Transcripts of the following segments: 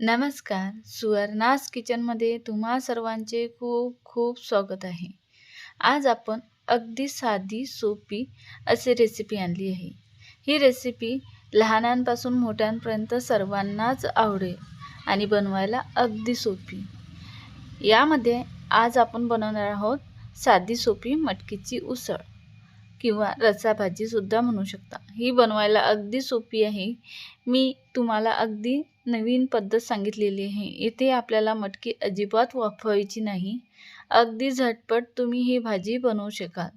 नमस्कार. सुवर्णास किचनमध्ये तुम्हा सर्वांचे खूप खूप स्वागत आहे. आज आपण अगदी साधी सोपी अशी रेसिपी आणली आहे. ही रेसिपी लहानांपासून मोठ्यांपर्यंत सर्वांनाच आवडेल आणि बनवायला अगदी सोपी. यामध्ये आज आपण बनवणार आहोत साधी सोपी मटकीची उसळ. किंवा रस्सा म्हणू शकता. ही बनवायला अगदी सोपी आहे. मी तुम्हाला अगदी नवीन पद्धत सांगितलेली आहे. इथे आपल्याला मटकी अजिबात वाफवायची नाही. अगदी झटपट तुम्ही ही भाजी बनवू शकाल.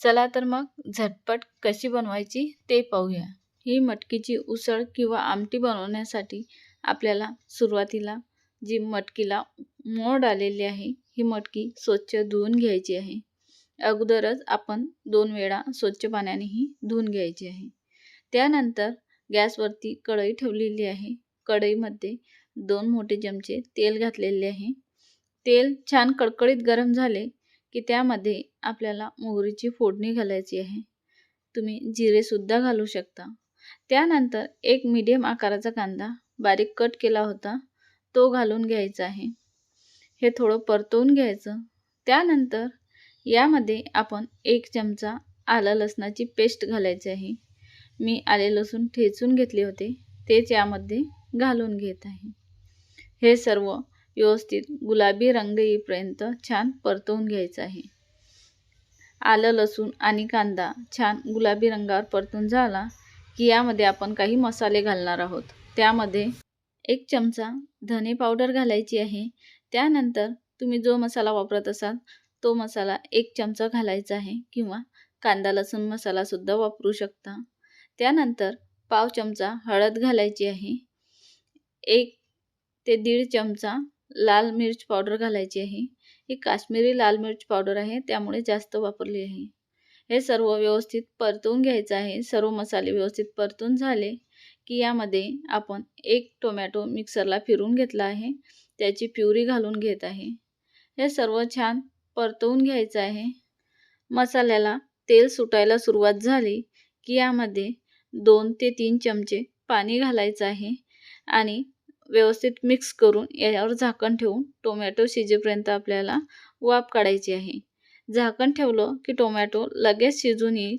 चला तर मग झटपट कशी बनवायची ते पाहूया. ही मटकीची उसळ किंवा आमटी बनवण्यासाठी आपल्याला सुरुवातीला जी मटकीला मोड आलेली आहे ही मटकी स्वच्छ धुवून घ्यायची आहे. अगोदरच आपण दोन वेळा स्वच्छ पाण्यानेही धुवून घ्यायची आहे. त्यानंतर गॅसवरती कढई ठेवलेली आहे. कढईमध्ये दोन मोठे चमचे तेल घातलेले आहे. तेल छान कडकडीत गरम झाले की त्यामध्ये आपल्याला मोहरीची फोडणी घालायची आहे. तुम्ही जिरेसुद्धा घालू शकता. त्यानंतर एक मीडियम आकाराचा कांदा बारीक कट केला होता. तो घालून घ्यायचा आहे. हे थोडं परतवून घ्यायचं. त्यानंतर यामध्ये आपण एक चमचा आलं लसणाची पेस्ट घालायची आहे. मी आले लसूण ठेचून घेतले होते. तेच यामध्ये घालून घेत आहे. हे सर्व व्यवस्थित गुलाबी रंग येईपर्यंत छान परतवून घ्यायचं आहे. आलं लसूण आणि कांदा छान गुलाबी रंगावर परतून झाला की यामध्ये आपण काही मसाले घालणार आहोत. त्यामध्ये एक चमचा धने पावडर घालायची आहे. त्यानंतर तुम्ही जो मसाला वापरत असाल तो मसाला एक चमचा घालायचा आहे किंवा कांदा लसूण मसालासुद्धा वापरू शकता. त्यानंतर पाव चमचा हळद घालायची आहे. एक ते दीड चमचा लाल मिर्च पावडर घालायची आहे. ही काश्मीरी लाल मिर्च पावडर आहे त्यामुळे जास्त वापरली आहे. हे सर्व व्यवस्थित परतून घ्यायचं आहे. सर्व मसाले व्यवस्थित परतून झाले की यामध्ये आपण एक टोमॅटो मिक्सरला फिरून घेतला आहे. त्याची प्युरी घालून घेत आहे. हे सर्व छान परतवून घ्यायचं आहे. मसाल्याला तेल सुटायला सुरुवात झाली की यामध्ये दोन ते तीन चमचे पाणी घालायचं आहे आणि व्यवस्थित मिक्स करून यावर झाकण ठेवून टोमॅटो शिजेपर्यंत आपल्याला वाफ काढायची आहे. झाकण ठेवलं की टोमॅटो लगेच शिजून येईल.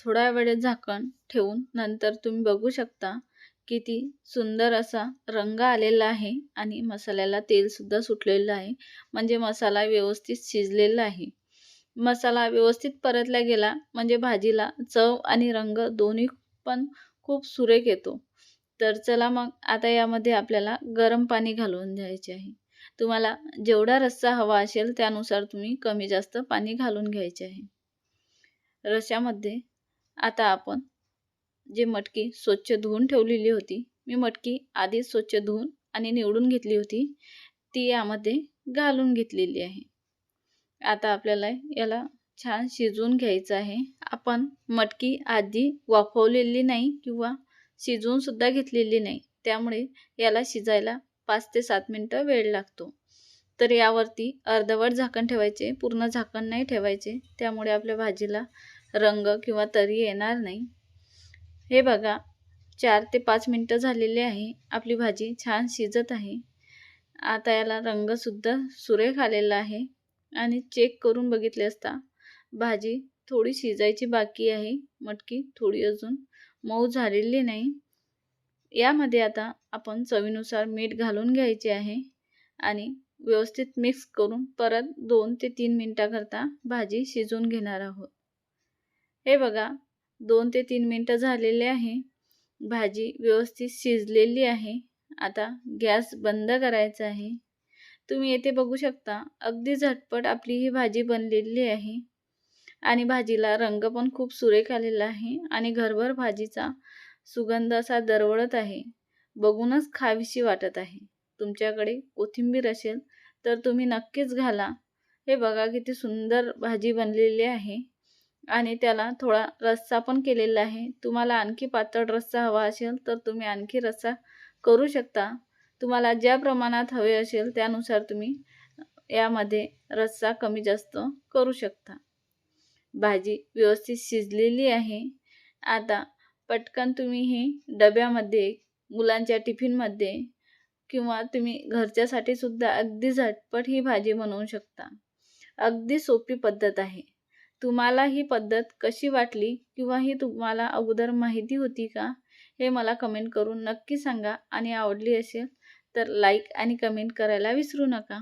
थोड्या वेळेत झाकण ठेवून नंतर तुम्ही बघू शकता किती सुंदर असा रंग आलेला आहे आणि मसाल्याला तेलसुद्धा सुटलेलं आहे. म्हणजे मसाला व्यवस्थित शिजलेला आहे. मसाला व्यवस्थित परतला गेला म्हणजे भाजीला चव आणि रंग दोन्ही पण खूप सुरेख येतो. तर चला मग आता यामध्ये आपल्याला गरम पाणी घालून द्यायचे आहे. तुम्हाला जेवढा रस्सा हवा असेल त्यानुसार तुम्ही कमी जास्त पाणी घालून घ्यायचे आहे. रश्यामध्ये आता आपण जे मटकी स्वच्छ धुवून ठेवलेली होती. मी मटकी आधीच स्वच्छ धुवून आणि निवडून घेतली होती. ती यामध्ये घालून घेतलेली आहे. आता आपल्याला याला छान शिजवून घ्यायचं आहे. आपण मटकी आधी वाफवलेली नाही किंवा शिजवूनसुद्धा घेतलेली नाही. त्यामुळे याला शिजायला पाच ते सात मिनटं वेळ लागतो. तर यावरती अर्धवट झाकण ठेवायचे. पूर्ण झाकण नाही ठेवायचे. त्यामुळे आपल्या भाजीला रंग किंवा तरी येणार नाही. हे बघा चार ते पाच मिनटं झालेली आहे. आपली भाजी छान शिजत आहे. आता याला रंगसुद्धा सुरेख आलेला आहे. आणि चेक करून बघितले असता भाजी थोडी शिजायची बाकी आहे. मटकी थोडी अजून मऊ झालेली नाही. यामध्ये आता आपण चवीनुसार मीठ घालून घ्यायचे आहे. आणि व्यवस्थित मिक्स करून परत दोन ते तीन मिनटाकरता भाजी शिजवून घेणार आहोत. हे बघा दोन ते तीन मिनटं झालेले आहे. भाजी व्यवस्थित शिजलेली आहे. आता गॅस बंद करायचा आहे. तुम्ही येथे बघू शकता अगदी झटपट आपली ही भाजी बनलेली आहे. आणि भाजीला रंग पण खूप सुरेख आलेला आहे आणि घरभर भाजीचा सुगंध असा दरवळत आहे. बघूनच खावीशी वाटत आहे. तुमच्याकडे कोथिंबीर असेल तर तुम्ही नक्कीच घाला. हे बघा किती सुंदर भाजी बनलेली आहे. आणि त्याला थोडा रस्सा पण केलेला आहे. तुम्हाला आणखी पातळ रस्सा हवा असेल तर तुम्ही आणखी रस्सा करू शकता. तुम्हाला ज्या प्रमाणात हवे असेल त्यानुसार तुम्ही यामध्ये रस्सा कमी जास्त करू शकता. भाजी व्यवस्थित शिजलेली आहे. आता पटकन तुम्ही ही डब्यामध्ये मुलांच्या टिफिनमध्ये किंवा तुम्ही घरच्यासाठी सुद्धा अगदी झटपट ही भाजी बनवू शकता. अगदी सोपी पद्धत आहे. तुम्हाला ही पद्धत कशी वाटली किंवा ही तुम्हाला अगोदर माहिती होती का? हे मला कमेंट करून नक्की सांगा आणि आवडली असेल तर लाईक आणि कमेंट करायला विसरू नका.